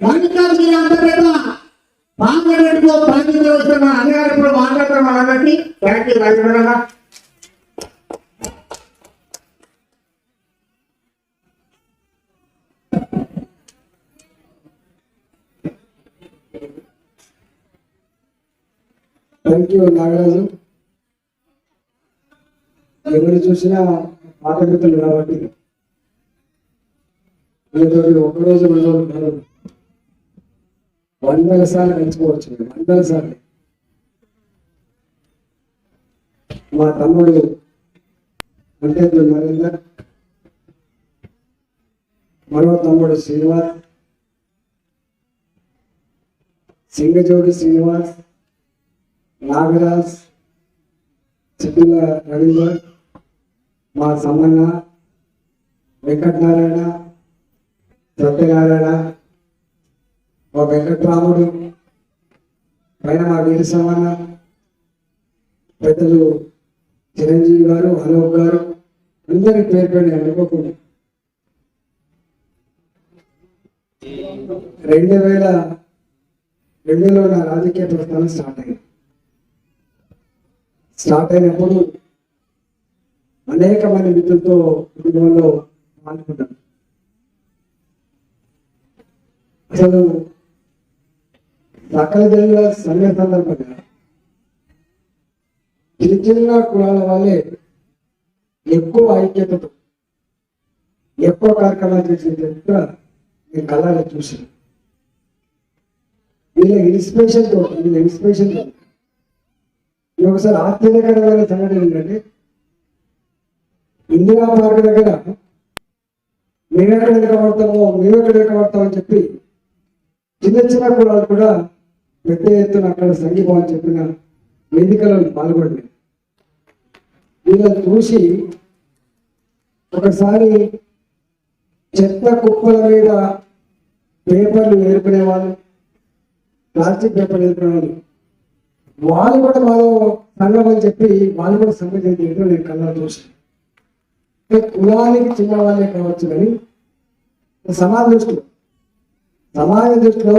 రాజకీయాలు మీరు అందరూ పార్లమెంట్లో ప్రాతినిధ్యం వస్తున్న అన్నగారు ఇప్పుడు థ్యాంక్ యూ రాజకీయ థ్యాంక్ యూ నాగరాజు. ఎవరు చూసినా పాత కాబట్టి. ఒకరోజు ఒక రోజు రెండు రోజులు వందల సార్లు మెచ్చుకోవచ్చు వందల సార్లు. మా తమ్ముడు అంటే నరేందర్? మరో తమ్ముడు శ్రీనివాస్? సింగజోడి శ్రీనివాస్? నాగరాజ్? చిట్టుల రవీంద్ర? మా సమ్మన్న? వెంకటనారాయణ? సత్యనారాయణ? మా వెంకట్రాముడు పైన మా వీరి పెద్దలు చిరంజీవి గారు అలోక్ గారు అందరి పేరు పేరు అనుకోకుండా. రెండు వేల రెండులో నా రాజకీయ ప్రస్థానం స్టార్ట్ అయింది. స్టార్ట్ అయినప్పుడు అనేక మంది మిత్రులతో కుటుంబంలో పాల్గొన్నాను అసలు సకల జనుల సమయ సందర్భంగా చిన్న కులాల వాళ్ళే ఎక్కువ ఐక్యతతో ఎక్కువ కార్యక్రమాలు చేసేది కూడా నేను కళ్ళాలో చూసాను వీళ్ళ ఇన్స్పిరేషన్తో వీళ్ళ ఇన్స్పిరేషన్తో ఇది ఒకసారి ఆశ్చర్యకరమైన సంఘటన ఏంటంటే ఇందిరా పార్క్ దగ్గర మేమెక్కడ ఎక్కబడతామో మేమెక్కడ ఎక్కబడతామని చెప్పి చిన్న చిన్న కులాలు కూడా పెద్ద ఎత్తున అక్కడ సంఘీభావం చెప్పిన వేదికలను పాల్గొండి. వీళ్ళని చూసి ఒకసారి చెత్త కుప్పల మీద పేపర్లు ఏరుకునే వాళ్ళు ప్లాస్టిక్ పేపర్లు ఏరుకునే వాళ్ళు వాళ్ళు కూడా మాలో సంఘం అని చెప్పి వాళ్ళు కూడా సంఘం చేయడం నేను కళ్ళ చూసాను కులానికి చిన్న వాళ్ళే కావచ్చు కానీ సమాజ దృష్టిలో సమాజ దృష్టిలో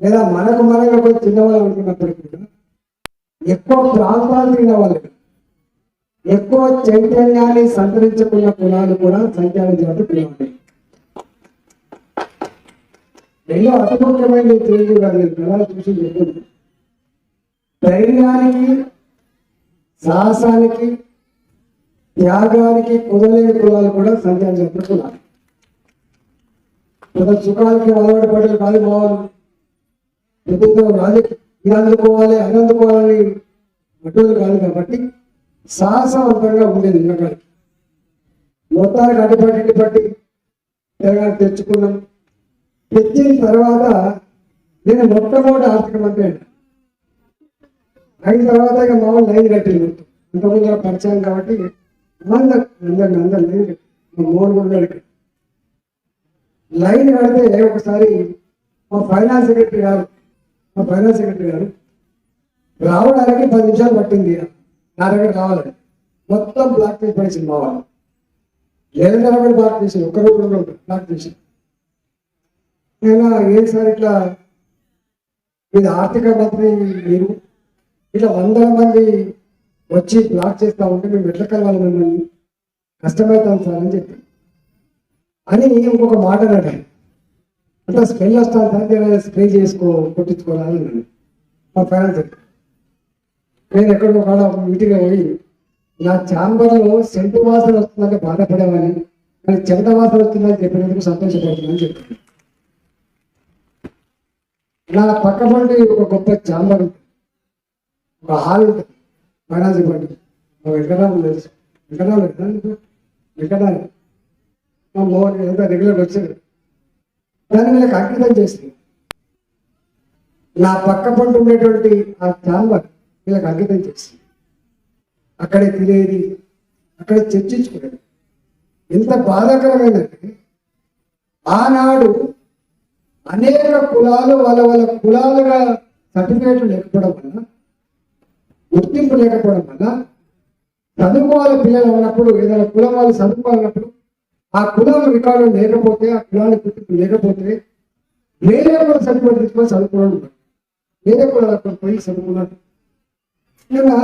లేదా మనకు మనగా కూడా తిన్నవాళ్ళు అనుకున్నప్పటికీ కూడా ఎక్కువ ప్రాంతాలు తిన్నవాళ్ళు ఎక్కువ చైతన్యాన్ని సంతరించుకున్న కులాలు కూడా సంఖ్యాల జాతి కులాలు రెండో అతి ముఖ్యమైన తెలియదు గారు నేను చూసి చెప్తుంది ధైర్యానికి సాహసానికి త్యాగానికి కుదలేని కులాలు కూడా సంఖ్యాల జాతి కులాలు పెద్ద సుఖాలకి అలవాటు పడేది కాదు బావాలి ప్రభుత్వం రాజకీయ ఇది అందుకోవాలి అది అందుకోవాలని అడ్డులు కాదు కాబట్టి సాహసవంతంగా ఉండేది ఉన్నకాడికి. మొత్తానికి అడ్డుపట్టి పట్టి తెలంగాణ తెచ్చుకున్నాం. తెచ్చిన తర్వాత నేను మొట్టమొదటి ఆర్థిక మంత్రి అయినా. అయిన తర్వాత ఇక మామూలు లైన్ కట్టింది మొత్తం. ఇంతకుముందు పరిచయం కాబట్టి అందరు అందరిని అందరు లైన్ కట్టి మా మోహన్ కూడా లైన్ కడితే ఒకసారి మా ఫైనాన్స్ సెక్రటరీ గారు మా ఫైనాన్స్ సెక్రటరీ గారు రావడానికి పది నిమిషాలు పట్టింది. నా దగ్గర రావాలని మొత్తం బ్లాక్ చేసి పడేసింది మా వాళ్ళు. ఏడు కూడా బ్లాక్ చేసింది ఒక్కరు కూడా బ్లాక్ చేసి. నేను ఏం సార్ ఇట్లా? ఇది ఆర్థిక మంత్రి మీరు. ఇట్లా వందల మంది వచ్చి బ్లాక్ చేస్తా ఉంటే మేము ఎట్లా కలవాలి మిమ్మల్ని? కష్టమవుతాం సార్ అని చెప్పి. అని ఇంకొక మాట అన్నాడు అంటే స్పెల్ స్మెల్ వస్తాను స్ప్రే చేసుకో కొట్టించుకోవాలని మా ఫైనాన్స్ నేను ఎక్కడో కాడ మీటింగ్ పోయి నా ఛాంబర్లో సెంటు వాసన వస్తుందంటే బాధపడేవాని కానీ చెమట వాసన వస్తుందని చెప్పినందుకు సంతోషపడుతుందని చెప్పాను నా పక్క బండి ఒక గొప్ప ఛాంబర్ ఉంటుంది. ఒక హాల్ ఉంటుంది. ఫైనాన్స్ బండి. మా వెంకటరాము తెలుసు. వెంకటరాము తెలుసా మా మోహన్ ఎంత రెగ్యులర్ వచ్చాడు. దాన్ని వీళ్ళకి అంకితం చేసింది నా పక్క పంట ఉండేటువంటి ఆ ఛాంబర్ వీళ్ళకి అంకితం చేస్తుంది అక్కడే తినేది అక్కడే చర్చించుకునేది. ఎంత బాధాకరమైందంటే ఆనాడు అనేక కులాలు వాళ్ళ వాళ్ళ కులాలుగా సర్టిఫికేట్లు లేకపోవడం వల్ల గుర్తింపు లేకపోవడం వల్ల చదువుకోవాలి పిల్లలు ఉన్నప్పుడు ఏదైనా కులం వాళ్ళు చదువుకోవాలన్నప్పుడు ఆ కులం రికార్డు లేకపోతే ఆ కులాల గుర్తింపు లేకపోతే వేరే కూడా సర్టిఫికేట్ తీసుకొని చదువుకున్నాడు వేరే కూడా అక్కడ పోయి చదువుకున్నాను ఇంకా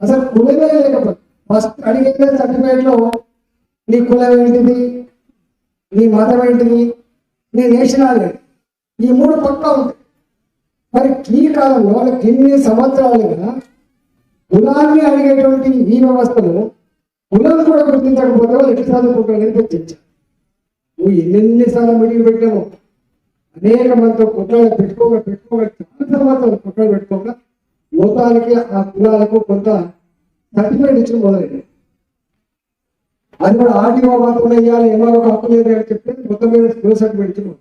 అసలు కులమే లేకపోతే ఫస్ట్ అడిగిన సర్టిఫికేట్లో నీ కులం ఏంటిది? నీ మతం ఏంటిది? నీ నేషనాలిటీ ఈ మూడు పక్కా ఉంటాయి. మరి ఈ కాలంలో వాళ్ళకి ఎన్ని సంవత్సరాలుగా కులాన్ని అడిగేటువంటి ఈ వ్యవస్థలో కులం కూడా గుర్తించకపోతే వాళ్ళు ఎట్లా చదువుకుంటారని చర్చించారు నువ్వు ఎన్నెన్నిసార్లు మిడిగి పెట్టావు అనేక మందితో కుట్రలు పెట్టుకోక పెట్టుకోక చాలా తర్వాత కుట్రలు పెట్టుకోక మొత్తానికి ఆ కులాలకు కొంత సర్టిఫికేట్ ఇచ్చిన మొదలైంది అది కూడా ఆర్టీఓ మాత్రమే వేయాలి ఎంఆర్ఓ హక్కు లేదు అని చెప్తే మొత్తం మీద స్కూల్ సర్టిఫికేట్ ఇచ్చిన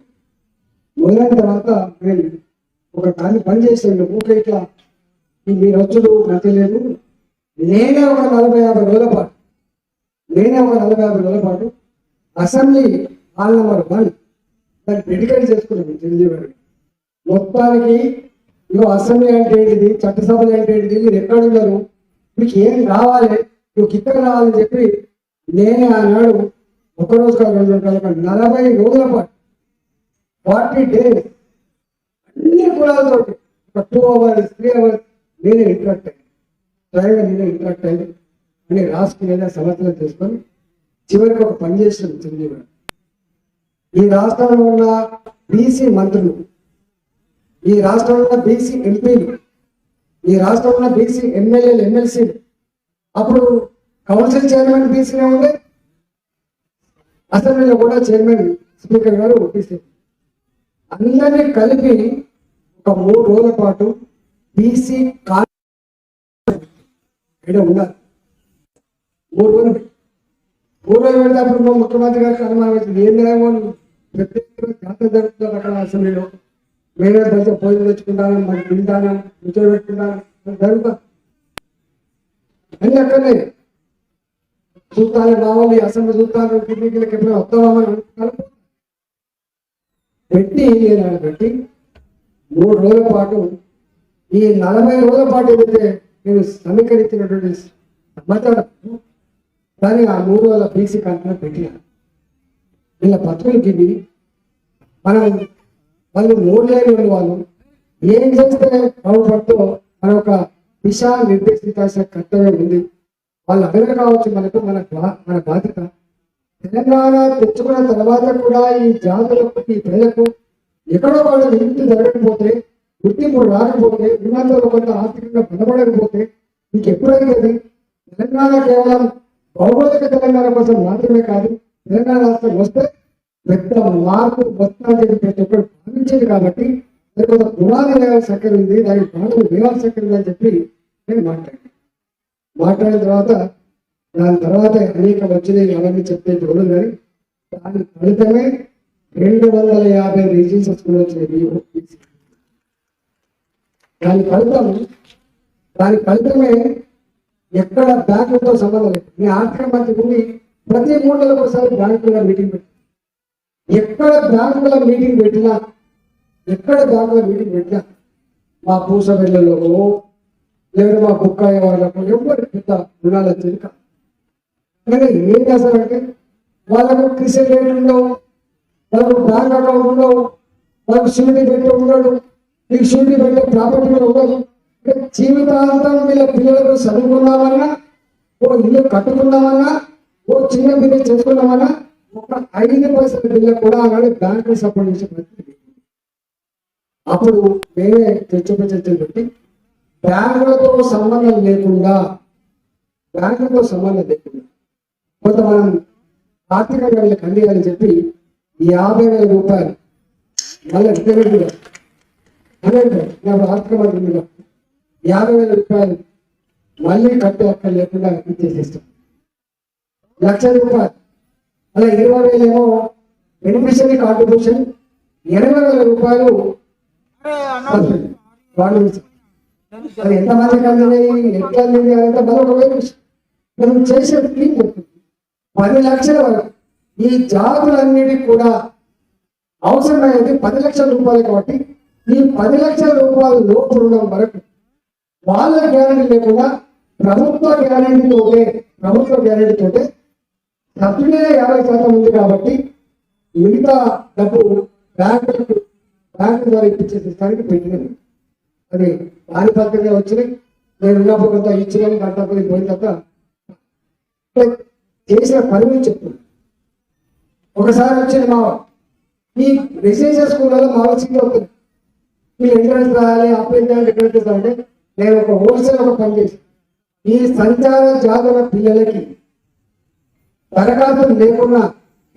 మొదలైన తర్వాత నేను ఒక దాన్ని పని చేసాను ఊకే ఇట్లా మీరు వచ్చుడు గతి లేదు నేనే ఒక నలభై యాభై రోజుల పాటు నేనే ఒక నలభై యాభై రోజుల పాటు అసెంబ్లీ హాల్ నెంబర్ వన్ దాన్ని డెడికేట్ చేసుకున్నాను చిరంజీవి మొత్తానికి ఇగో అసెంబ్లీ అంటే ఏంటిది? చట్టసభలు అంటే ఏంటిది? మీరు ఎక్కడ ఉన్నారు? మీకు ఏం కావాలి నువ్వు ఇక్కడ రావాలని చెప్పి నేనే ఆనాడు ఒక రోజు కాదు రెండు రోజులు కాదు, నలభై రోజుల పాటు ఫార్టీ డేస్ అన్ని కులాలతో ఒక టూ అవర్స్ త్రీ అవర్స్ నేనే ఇంటరాక్ట్ అయ్యాను. స్వయంగా నేనే ఇంటరాక్ట్ అయ్యాను. అని రాసుకునేదా సమర్థన చేసుకొని చివరికి ఒక పని చేసిన చంద్రబాబు ఈ రాష్ట్రంలో ఉన్న బీసీ మంత్రులు ఈ రాష్ట్రంలో ఉన్న బీసీ ఎంపీలు ఈ రాష్ట్రంలో ఉన్న బీసీ ఎమ్మెల్యేలు ఎమ్మెల్సీలు అప్పుడు కౌన్సిల్ చైర్మన్ బీసీనే ఉండే అసెంబ్లీలో కూడా చైర్మన్ స్పీకర్ గారు ఒప్పిస్తారు అందరినీ కలిపి ఒక మూడు రోజుల పాటు బీసీ కా ఉండాలి. మూడు రోజులు మూడు రోజులు పెడితే మా ముఖ్యమంత్రి గారికి అనుమానం వచ్చింది. ఏం లేవో ప్రత్యేక జాతర జరుగుతుంది అక్కడ అసెంబ్లీలో. మేమే దశ భోజనం తెచ్చుకుంటాను మరి తింటాను కూర్చొని పెట్టుకుంటాను జరుగుతా. అన్ని అక్కడనే. చూస్తాను రావాలి అసెంబ్లీ చూస్తాను కిడ్నీకి ఎప్పుడైనా వస్తామని పెట్టి నేను పెట్టి మూడు రోజుల పాటు ఈ నలభై రోజుల పాటు ఏదైతే నేను సమీకరించినటువంటి సమాచారం కానీ ఆ మూడు వేల బీసీ కంటే పెట్టిన. వీళ్ళ బతుకులకి మనం వాళ్ళు మూడు ఉన్న వాళ్ళు ఏం చేస్తే బాగుపడుతో మన ఒక దిశ నిర్దేశించాల్సిన కర్తవ్యం ఉంది. వాళ్ళు అడగరు కావచ్చు మనకు మన బా- మన బాధ్యత. తెలంగాణ తెచ్చుకున్న తర్వాత కూడా ఈ జాతులకు ఈ ప్రజలకు ఎక్కడో వాళ్ళు విముక్తి జరగకపోతే గుర్తింపు రాకపోతే ఉన్నంతలో కొంత ఆర్థికంగా బలపడకపోతే ఇంకెప్పుడైనది తెలంగాణ కేవలం భౌగోళిక తెలంగాణ కోసం మాత్రమే కాదు తెలంగాణ రాష్ట్రం వస్తే పెద్ద మార్పు వస్తుందని చెప్పి ప్రతి ఒక్కరు భావించేది కాబట్టి అది కొంత పునాది వేయాల్సి చక్కెర ఉంది దానికి పాటలు వేయాల్సి చక్కెర ఉంది అని చెప్పి నేను మాట్లాడాను. మాట్లాడిన తర్వాత దాని తర్వాత అనేక వచ్చినాయి అవన్నీ చెప్తే చూడదు కానీ దాని ఫలితమే రెండు వందల యాభై రీజన్స్ స్కూల్ వచ్చినాయి దాని ఫలితం దాని ఫలితమే ఎక్కడ బ్యాంకులతో సంబంధం లేదు. మీ ఆర్థిక మంత్రి ఉండి ప్రతి మూడు నెలలకు ఒకసారి బ్యాంకుల మీటింగ్ పెట్టి ఎక్కడ బ్యాంకుల మీటింగ్ పెట్టినా ఎక్కడ బ్యాంకుల మీటింగ్ పెట్టినా మా పూస వెళ్ళలో లేదా మా బుక్కాయ వాళ్ళకు ఎవరు పెద్ద రుణాల వచ్చేది కానీ ఏం చేస్తారంటే వాళ్ళకు క్రికెట్ రేట్ ఉండవు వాళ్ళకు బ్యాంక్ అకౌంట్ ఉండవు వాళ్ళకు షూరిటీ పెట్టి ఉండడు నీకు షూరిటీ పెట్టే ప్రాపర్టీ కూడా ఉండదు. జీవితాంతం వీళ్ళ పిల్లలకు చదువుకుందామన్నా ఓ ఇల్లు కట్టుకుందామన్నా ఓ చిన్న బిల్లు చేసుకుందామన్నా ఒక ఐదు పైసల బిల్లు కూడా ఆనాడు బ్యాంకు సపోర్ట్ చేసే పరిస్థితి అప్పుడు మేమే చర్చ చర్చలు పెట్టి బ్యాంకులతో సంబంధం లేకుండా బ్యాంకులతో సంబంధం లేకుండా కొంత మనం ఆర్థికంగా వీళ్ళకి అందియాలని చెప్పి యాభై వేల రూపాయలు మళ్ళీ రిటైర్మెంట్ ఆర్థిక మంత్రి మీద యాభై వేల రూపాయలు మళ్ళీ కట్టే హక్కు లేకుండా ఇచ్చేసేస్తాం లక్ష రూపాయలు. అలా ఇరవై వేలు ఏమో బెనిఫిషియరీ కాంట్రిబ్యూషన్ ఎనభై వేల రూపాయలు వాళ్ళు అది అందినాయి? ఎట్లా అందింది అదంతా మరొక విషయం మనం చేసే స్కీమ్ చెప్తుంది. పది లక్షల వరకు. ఈ జాతులన్నిటికి కూడా అవసరమైనది పది లక్షల రూపాయలు కాబట్టి ఈ పది లక్షల రూపాయలు లోపు ఉండడం వరకు వాళ్ళ గ్యారంటీ లేకుండా ప్రభుత్వ గ్యారంటీ ప్రభుత్వ గ్యారంటీ తోటే సబ్సిడీ యాభై శాతం ఉంది కాబట్టి మిగతా డబ్బు బ్యాంకు బ్యాంకు ద్వారా ఇప్పించే సిస్టానికి పెట్టినది అది దాని పద్ధతిగా వచ్చినాయి. నేను ఉన్నప్పుడు కొంత ఇచ్చినాను దాంట్లో పోయిన తర్వాత చేసిన పని గురించి చెప్తున్నాను ఒకసారి వచ్చిన మా ఈ రెసిడెన్షియల్ స్కూళ్ళలో మా వచ్చింది వీళ్ళు ఎంట్రన్స్ రాయాలి అప్లై చేయాలి ఎక్కడ అంటే నేను ఒక హోల్సేల్ పనిచేసి ఈ సంచార జాతర పిల్లలకి తరగతులు లేకున్నా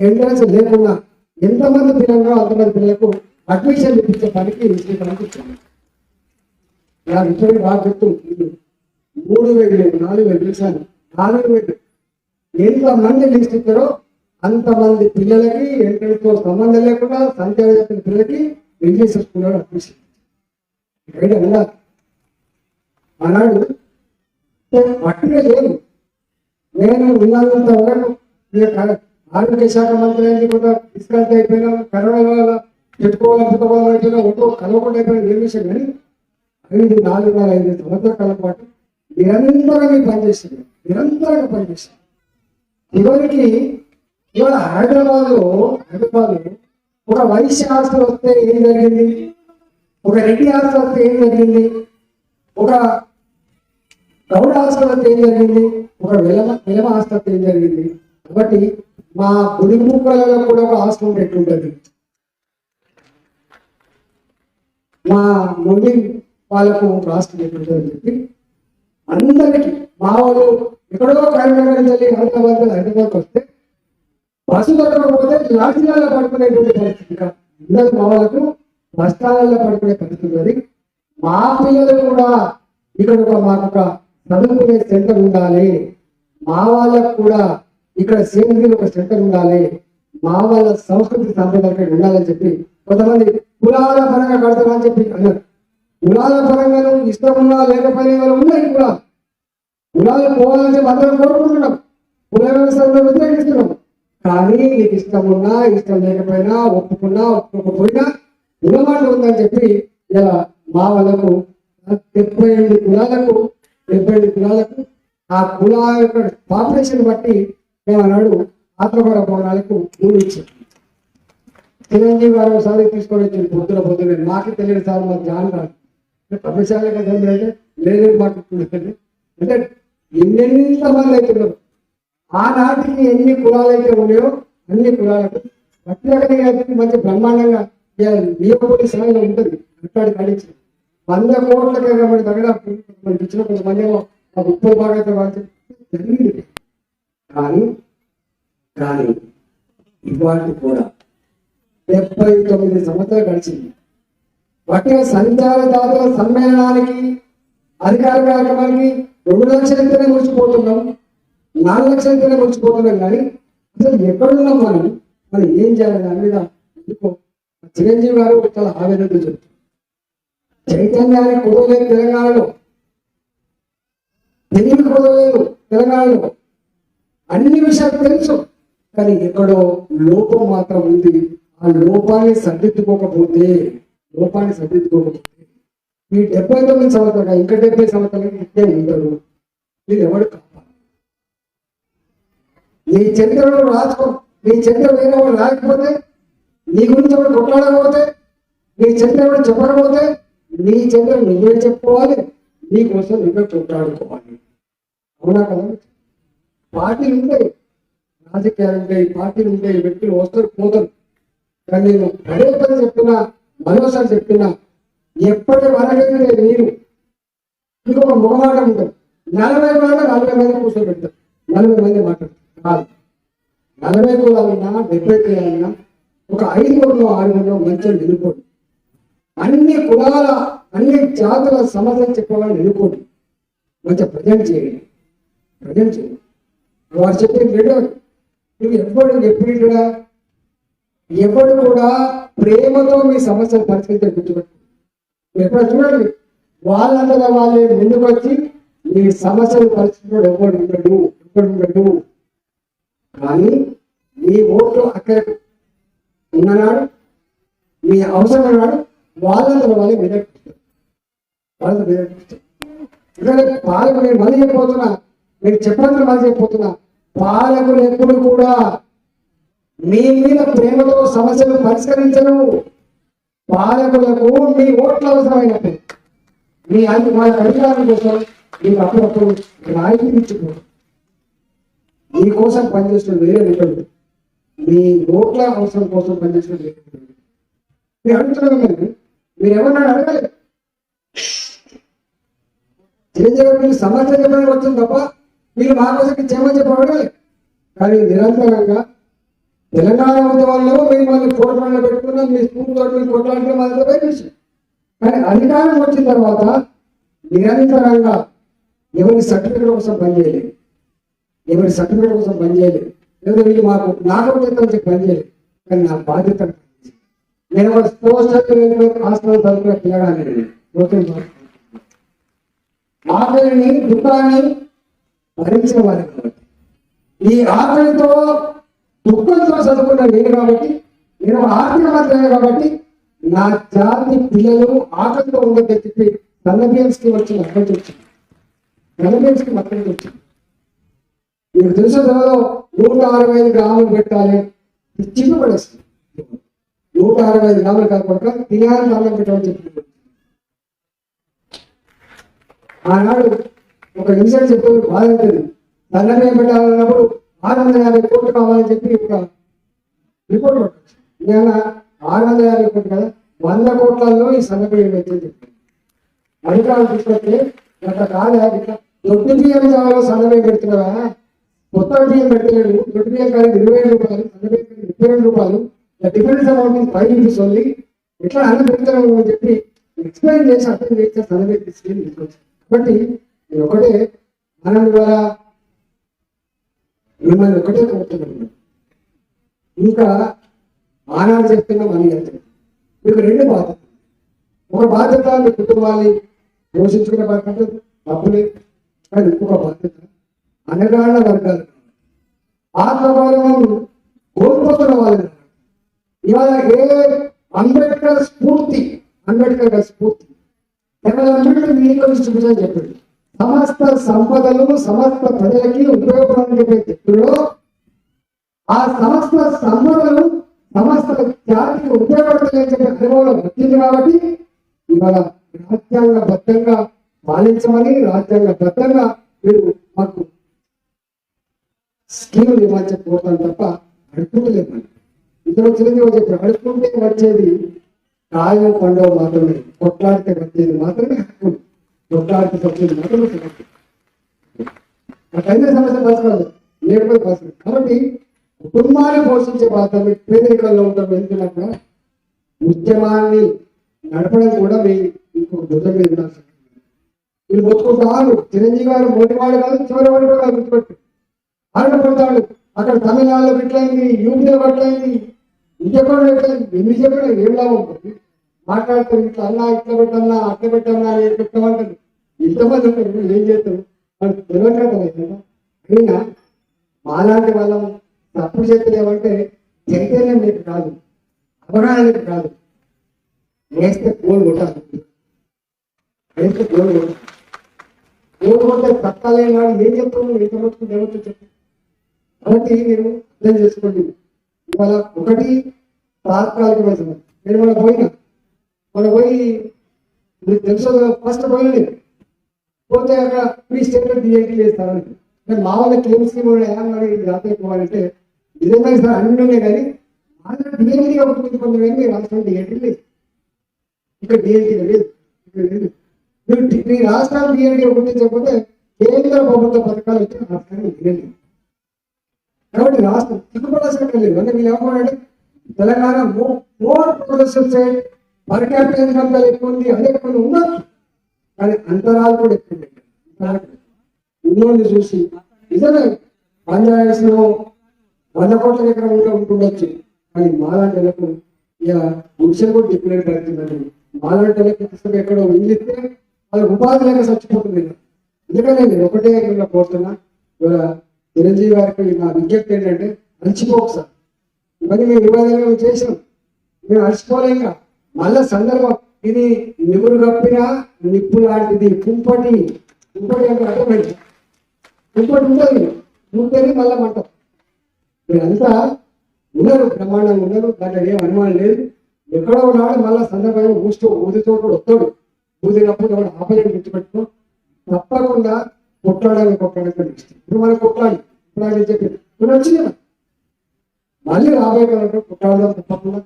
ఎంట్రన్స్ లేకున్నా ఎంతమంది పిల్లలు అంతమంది పిల్లలకు అడ్మిషన్ ఇప్పించే పనికి శ్రీకారం ఇచ్చాను నా విషయం బాగా మూడు వేలు నాలుగు వేలు పిలిచాను నాలుగు వేలు. ఎంతమంది లిస్ట్ ఇచ్చారో అంతమంది పిల్లలకి ఎంట్రన్స్తో సంబంధం లేకుండా సంచార జాతర పిల్లలకి ఇంగ్లీష్ స్కూల్లో అడ్మిషన్ ఇక్కడ ఉండాలి. అన్నాడు. పట్టిన లేదు. నేను ఉన్నంత వరకు ఆరోగ్య శాఖ మంత్రి అయింది కూడా డిస్కౌంట్ అయిపోయినా కరోనా వల్ల పెట్టుకోవాలి పెట్టుకోవాలంటే ఒక్కో కలవకుండా అయిపోయిన ఏ విషయం కానీ ఐదు నాలుగున్నర ఐదు సంవత్సరాల కాలం పాటు నిరంతరంగా పనిచేసింది నిరంతరంగా పనిచేసింది చివరికి ఇవాళ హైదరాబాద్లో హైదరాబాద్ ఒక వైశ్య హాస్టల్ వస్తే ఏం జరిగింది? ఒక రెడ్డి హాస్టల్ వస్తే ఏం జరిగింది? ఒక గౌడ హాస్టల్ ఏం జరిగింది? ఒక విలమ విలమ హాస్టల్ ఏం జరిగింది? కాబట్టి మా గుడి ముక్కలలో కూడా ఒక హాస్టల్ ఎట్లుంటది మా మొండి వాళ్ళకు ఒక హాస్టల్ ఎట్లుంటుంది చెప్పి అందరికీ మా వాళ్ళు ఎక్కడో కరీంనగర్ నుంచి వెళ్ళి హైదరాబాద్ హైదరాబాద్కి వస్తే బస్సు దొరకకపోతే లాఠీలలో పడుకునేటువంటి పరిస్థితి కాదు. అందరు మా వాళ్ళకు బస్టాలలో పడుకునే పరిస్థితి ఉన్నది. మా పిల్లలు కూడా ఇక్కడ మాకు ఒక చదువుకునే సెంటర్ ఉండాలి. మా వాళ్ళకు కూడా ఇక్కడ సేంద్రియ ఒక సెంటర్ ఉండాలి. మా వాళ్ళ సంస్కృతి సాంప్రదాయం ఉండాలని చెప్పి కొంతమంది కులాల పరంగా కడతారని చెప్పి అన్నారు. కులాల పరంగా ఇష్టం ఉన్నా లేకపోయినా ఉన్నాయి కులాలు కులాలు పోవాలని చెప్పి అందరం కోరుకుంటున్నాం. కుల వ్యవస్థలో వ్యతిరేకిస్తున్నాం. కానీ నీకు ఇష్టం ఉన్నా ఇష్టం లేకపోయినా ఒప్పుకున్నా ఒప్పుకోకపోయినా కులమాట ఉందని చెప్పి ఇలా మా వాళ్ళకు డెబ్బై ఎనిమిది కులాలకు డెబ్బై ఐదు కులాలకు ఆ కులాల యొక్క పాపులేషన్ బట్టి మేము ఏమన్నాడు ఆత్మకూర భవనాలకు భూమి ఇచ్చారు చిరంజీవి గారు ఒకసారి తీసుకొని వచ్చింది పొద్దున పొద్దున మాకు తెలియదు సార్ మాకు జాన్ రాదు. ప్రపంచాలే కదా అంటే లేదని మాట్లాడుతుంది అంటే ఎన్నెంత మంది అవుతున్నారు ఆనాటికి ఎన్ని కులాలు అయితే ఉన్నాయో అన్ని కులాలకు ప్రత్యేకంగా మంచి బ్రహ్మాండంగా నియోగపడి సమయంలో ఉంటుంది. అట్లాంటి కడించి వంద కోట్లకే కాబట్టి దగ్గర ఇచ్చిన కొంతమంది ఏమో ఆ ముప్పై భాగంతో వాళ్ళు జరిగింది. కానీ కానీ ఇవాటి కూడా డెబ్బై తొమ్మిది సంవత్సరాలు గడిచింది. వాటి సంచారదాతల సమ్మేళనానికి అధికార కార్యక్రమానికి రెండు లక్షల ఎంతనే ముడిచిపోతున్నాం నాలుగు లక్షల ఇంతనే ముడిచిపోతున్నాం కానీ అసలు ఎక్కడున్నాం మనం? మనం ఏం చేయాలి దాని మీద ఎందుకో చిరంజీవి గారు చాలా ఆవేదనతో చెప్తారు చైతన్యానికి కుదవలేదు తెలంగాణలో. దేనికి కుదవలేదు తెలంగాణలో. అన్ని విషయాలు తెలుసు కానీ ఎక్కడో లోపం మాత్రం ఉంది. ఆ లోపాన్ని సర్దిద్దుకోకపోతే లోపాన్ని సర్దిద్దుకోకపోతే మీ డెబ్బై తొమ్మిది సంవత్సరాలు ఇంకా డెబ్బై సంవత్సరాలు ఇట్టే ఉంటారు. మీరు ఎవడు కాపాలి నీ చరిత్రలో రాసుకో నీ చరిత్ర వేరే వాళ్ళు రాకపోతే నీ గురించి ఎవరు కొట్లాడకపోతే నీ చరిత్ర ఎవరు చెప్పకపోతే నీ చరిత్ర నువ్వే చెప్పుకోవాలి నీ కోసం నువ్వే కొట్లాడుకోవాలి అవునా కదా? పార్టీలు ఉంటాయి. రాజకీయాలు ఉంటాయి పార్టీలు ఉంటాయి వ్యక్తులు వస్తారు పోతారు. కానీ నేను పదే పదే చెప్తున్నా మరోసారి చెప్తున్నా ఎప్పటి లేదు మీరు ఇంకొక మొహమాట ఉంటుంది నలభై మాట నలభై మంది కూర్చోబెడతారు. నలభై మంది మాట్లాడతారు. కాదు. నలభై కులాలన్నా డెబ్బై కులాలన్నా ఒక ఆరు ఆరుగురు మంచిగా నిలుపుకోండి. అన్ని కులాల అన్ని జాతుల సమస్యలు చెప్పవాలని నిలుకోండి మంచిగా ప్రజెంట్ చేయండి. ప్రజెంట్ చేయండి. వారు చెప్పేది లీడర్ నువ్వు ఎప్పుడు ఎప్పుడు ఎవడు కూడా ప్రేమతో మీ సమస్యలు పరిస్థితి గుర్తుపెట్టు ఎప్పుడు చూడండి? వాళ్ళందరూ వాళ్ళే ముందుకు వచ్చి మీ సమస్యలు పరిష్కరించడం ఎవడు ఉండడు ఎవడు ఉండడు. కానీ మీ ఓట్లు అక్కడ. ఉన్ననాడు మీ అవసరం ఉన్నాడు వాళ్ళందరూ వాళ్ళే మెదక్కిస్తారు వాళ్ళని మెదక్కిస్తారు ఎందుకంటే పాలకు నేను మళ్ళీ చెప్పబోతున్నా నేను చెప్పినందుకు మళ్ళీ చెప్పబోతున్నా పాలకులు ఎప్పుడు కూడా మీ మీద ప్రేమతో సమస్యలు పరిష్కరించరు. పాలకులకు మీ ఓట్లు అవసరమైనప్పుడు మీ అన్ని వాళ్ళ అధికారం కోసం మీకు అప్పుడప్పుడు రాయితీ ఇచ్చుకోండి మీకోసం పనిచేసిన వేరే నిపుణులు మీ ఓట్ల అవసరం కోసం పనిచేసిన వేరే నిపుణులు మీరు అడుగుతున్నారు కదండి మీరు ఎవరు అడగాలి. చిరంజీవి మీరు సమస్య చెప్పడానికి వచ్చింది తప్ప మీరు మా కోసం చేయమని చెప్పి అడగాలి. కానీ నిరంతరంగా తెలంగాణ ఉద్యమంలో మిమ్మల్ని మళ్ళీ పెట్టుకున్నాం మీ స్కూల్ తోటి మీరు కొట్లాడితే మాది వేరే విషయం కానీ అధికారం వచ్చిన తర్వాత నిరంతరంగా ఎవరి సర్టిఫికేట్ కోసం పనిచేయలేదు ఎవరి సర్టిఫికేట్ కోసం పనిచేయలేదు లేదా వీళ్ళు మాకు నాకు చెప్పి పనిచేయలేదు కానీ నా బాధ్యత నేను ఒక పోస్టర్ హాస్పిటల్ తరఫున పిల్లగానే ఆకలిని దుఃఖాన్ని భరించిన వారి కాబట్టి. ఈ ఆకలితో దుఃఖంతో చదువుకున్న నేను కాబట్టి నేను ఆర్థిక మంత్రి కాబట్టి నా జాతి పిల్లలు ఆకలితో ఉండదని చెప్పి నల్లబియన్స్కి వచ్చి అక్కడి వచ్చింది నల్లబియన్స్కి అక్కడి వచ్చింది మీరు తెలుసు తర్వాత నూట అరవై ఐదు గ్రాములు పెట్టాలి. చిన్న పడేస్తుంది. నూట అరవై ఐదు గ్రాములు కాకుండా తినాలని అన్నం పెట్టమని చెప్పింది ఆనాడు ఒక ఇన్సిడెంట్ చెప్పి బాధ అవుతుంది దండమే పెట్టాలన్నప్పుడు ఆరు వందల యాభై కోట్లు కావాలని చెప్పి ఒక రిపోర్ట్ పెట్టచ్చు ఆరు వందల యాభై కోట్లు కదా వంద కోట్లలో ఈ సన్నబియ్యం పెట్టని చెప్పి. అధికారులు తీసుకొస్తే గత కాదు ఇట్లా దొడ్డు బియ్యం చాలా సన్నబియ్యం పెడుతున్నావా? కొత్త బియ్యం పెట్టలేడు దొడ్డు బియ్యం కానీ ఇరవై రూపాయలు సన్నబియ్యం కానీ ముప్పై రెండు రూపాయలు. Difference amount five rupees only ఎట్లా అన్న పెడతాను అని చెప్పి ఎక్స్ప్లెయిన్ చేసి అర్థం చేస్తే సన్నబియ్యం తీసుకెళ్ళి తీసుకొచ్చాను. కాబట్టి నేను ఒకటే మనం ఇవాళ మిమ్మల్ని ఒకటే కోరుతున్నాను. ఇంకా ఆనాడు చెప్తున్నా మనీ వెళ్తున్నాం మీకు రెండు బాధ్యత ఒక బాధ్యత మీ కుటుంబాన్ని పోషించుకునే బాధ్యత డబ్బులే కానీ ఇంకొక బాధ్యత అనగాళ్ళ వర్గాలు. ఆత్మగౌరవం కోల్పోతున్న వాళ్ళని ఇవాళ ఏ అంబేద్కర్ స్ఫూర్తి అంబేద్కర్ గారి స్ఫూర్తి? కేవలం అంబేద్కర్ మీకు చూపించని చెప్పాడు. సమస్త సంపదలు సమస్త ప్రజలకి ఉపయోగపడని చెప్పే చెప్తులో ఆ సమస్త సంపదలు సమస్త జాతికి ఉపయోగపడతాయని చెప్పే అనుభవం వచ్చింది కాబట్టి ఇవాళ రాజ్యాంగబద్ధంగా పాలించమని రాజ్యాంగబద్ధంగా మీరు మాకు స్కీములు ఇవ్వాలని చెప్పి కోరుతాను తప్ప అడుపులేమని ఇతను చిరంజీవి చెప్పారు అడుపుకుంటే వచ్చేది కాయం పండుగ మాత్రమే కొట్లాడితే వచ్చేది మాత్రమే హక్కు కొట్లాడితే వచ్చేది మాత్రమే హక్కు అట్లయితే సమస్య పరిష్కారం లేకపోతే పరిష్కారం కాబట్టి కుటుంబాన్ని పోషించే బాధ్యత పేదరికల్లో ఉంటాం వెళ్తున్నప్పుడు ఉద్యమాన్ని నడపడం కూడా మీ ఇంకొక భుజం మీద ఉండాల్సి వీళ్ళు బతుకుంటారు చిరంజీవి గారు మొదటివాడు కాదు చివరి వాడు కూడా గుర్తుపెట్టు. ఆడపడతాడు అక్కడ తమిళనాడులో ఎట్లయింది యూపీలో ఎట్లయింది ఇంకెక్కడ ఎట్లయింది ఎన్ని చెప్పినా ఏం లాభం ఉంటుంది? మాట్లాడతారు ఇట్లా అన్నా ఇట్లా పెట్టన్నా అట్లా పెట్టన్నా అని పెట్టమంటారు ఇంతమంది ఉంటారు ఏం చేస్తారు? వాళ్ళు తెలియదు కదా అయినా మాలాంటి వాళ్ళం తప్పు చేతులు చైతన్యం మీకు కాదు అవగాహన మీకు కాదు వేస్తే గోల్ కొట్టాలి. వేస్తే గోల్ కొట్టాలి. గోల్ కొట్టే తప్పాలేని వాడు ఏం చెప్తాను ఏం చదువుతుంది ఏమవుతుందో చెప్పు. కాబట్టి మీరు అర్థం చేసుకోండి. ఇవాళ ఒకటి తాత్కాలికమైన సమస్య. నేను మన పోయినా. మన పోయి మీకు తెలుసు ఫస్ట్ పోయినా నేను. పోతే అక్కడ మీ స్టేట్మెంట్ డిఐటీ చేస్తారని కానీ మా వాళ్ళ క్లెయిమ్ స్కీమ్ ఏమన్నా రాకపోవాలంటే నిజంగా సార్ అన్ని కానీ వాళ్ళ డిఐటీ ఒకటి కొంత మీరు రాష్ట్రం డిఎల్టీ లేదు ఇక్కడ డిఎల్టీ లేదు ఇక్కడ లేదు. మీరు మీ రాష్ట్రాలు డిఎల్టీ ఒకటి చెప్పకపోతే కేంద్ర ప్రభుత్వ పథకాలు వచ్చి రాష్ట్రానికి డిఎల్టీ కాబట్టి రాష్ట్రం సిగ్గుపడాల్సిన లేదు అంటే వీళ్ళు ఏమన్నారంటే Telangana more production side per capital income ఎక్కువ ఉంది అదే కొన్ని ఉండొచ్చు కానీ అంతరాలు కూడా ఎక్కువ ఉన్నాయి. ఉన్నోళ్ళు చూసి నిజమే పంచాయత్లో వంద కోట్ల దగ్గర ఉంటే ఉంటుండొచ్చు. కానీ మాలాంటలకు ఇక గుడిసెలు కూడా డిప్లైట్ అవుతుందని మాలాంటలకు పుస్తకం ఎక్కడో ఇల్లు ఇస్తే వాళ్ళ ఉపాధి లేక చచ్చిపోతుంది ఎందుకంటే నేను ఒకటే ఇక్కడ కోరుతున్నా ఇవాళ చిరంజీవి గారికి నా విజ్ఞప్తి ఏంటంటే అలసిపోకు సార్. ఇవన్నీ మేము వివాదాలు చేసాం మేము అలసిపోలేక మళ్ళా సందర్భం. ఇది నిపురు కప్పిన నిప్పు లాంటిది. కుంపటి. కుంపటి అంటే అర్థమైంది కుంపటి ఉంటుంది. ఉంటేనే మళ్ళా మంట. మీరంతా ఉన్నారు బ్రహ్మాండంగా ఉన్నారు. దాంట్లో ఏం అనుమానం లేదు. ఎక్కడో నాడు మళ్ళా సందర్భంగా ఊస్తూ ఊదితో కూడా వస్తాడు. ఊదినప్పుడు ఎవడు ఆపలేని గుర్తుపెట్టుకో. తప్పకుండా కొట్లాడాలి కొట్లాడాలి ఇప్పుడు మనం కొట్లాడి ఇప్పుడు ఆయన చెప్పి ఇప్పుడు వచ్చింది మళ్ళీ రాబోయే కాలంలో కొట్లాడదాం తప్పకుండా.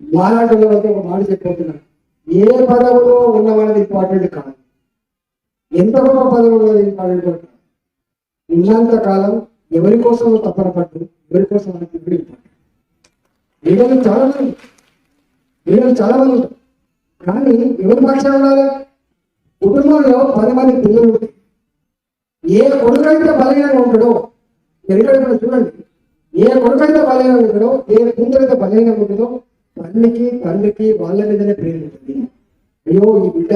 మాలాంటి ఒక మాట చెప్పబోతున్నాను ఏ పదవిలో ఉన్నవాళ్ళది ఇంపార్టెంట్ కాదు. ఎంత గొప్ప పదవి ఉన్నది ఇంపార్టెంట్ కాదు. ఉన్నంత కాలం ఎవరి కోసం తప్పన పట్టు ఎవరి కోసం మనకి ఇప్పుడు ఇంపార్టెంట్? లీడర్లు చాలా మంది వీళ్ళు చాలా మంది ఉంటారు. కానీ ఎవరి పక్షాన ఉండాలి? కుటుంబంలో పది మంది పిల్లలు ఉంటాయి ఏ కొడుకైతే బలహీనంగా ఉంటాడో ఎక్కడ చూడండి. ఏ కొడుకైతే బలహీనంగా ఉంటాడో ఏ కుందరైతే బలహీనంగా ఉంటుందో తల్లికి తండ్రికి వాళ్ళ మీదనే ప్రేమ ఉంటుంది. అయ్యో ఈ బిడ్డ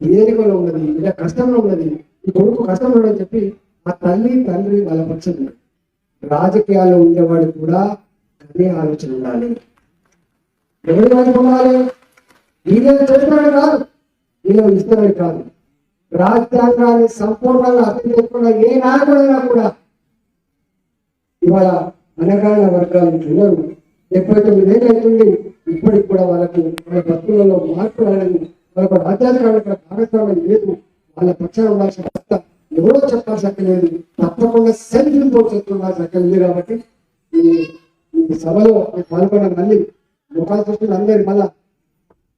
ఏరికలో ఉన్నది ఈ బిడ్డ కష్టంలో ఉన్నది ఈ కొడుకు కష్టంలో ఉన్నదని చెప్పి ఆ తల్లి తండ్రి వాళ్ళ పక్షం రాజకీయాల్లో ఉండేవాడు కూడా అదే ఆలోచన ఉండాలి. ఎవరి వైపు ఉండాలి వీళ్ళు చేస్తున్నాడు కాదు. వీళ్ళు ఇస్తున్నాడు కాదు. రాజ్యాంగాన్ని సంపూర్ణంగా అర్థం చేసుకున్న ఏ నాయకుడైనా కూడా ఇవాళ అనగాన వర్గాలు పిల్లలు డెబ్బై తొమ్మిది ఏళ్ళైతుంది ఇప్పటికి కూడా వాళ్ళకు వాళ్ళ భక్తులలో మార్పు రాలేదు. వాళ్ళకు రాజ్యాంగానికి భాగస్వామ్యం లేదు. వాళ్ళ పక్షాన ఉండాల్సిన భర్త ఎవరో చెప్పాల్సి అక్కడ తప్పకుండా సెల్ఫ్ రిపోర్ట్ చేస్తుండాల్సి అక్కడ కాబట్టి ఈ ఈ సభలో పాల్గొన్న మళ్ళీ ముఖాలు చూస్తున్న అందరి మళ్ళా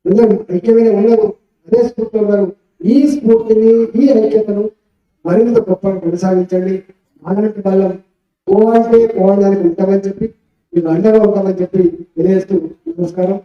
అందరూ ఐక్యమైన ఉన్నారు. అదే స్ఫూర్తి ఉన్నారు. ఈ స్ఫూర్తిని ఈ ఐక్యతను మరింత గొప్పగా కొనసాగించండి. అలాంటి వాళ్ళం పోవాలంటే పోవడానికి ఉంటామని చెప్పి మీకు అండగా ఉంటామని చెప్పి తెలియజేస్తూ నమస్కారం.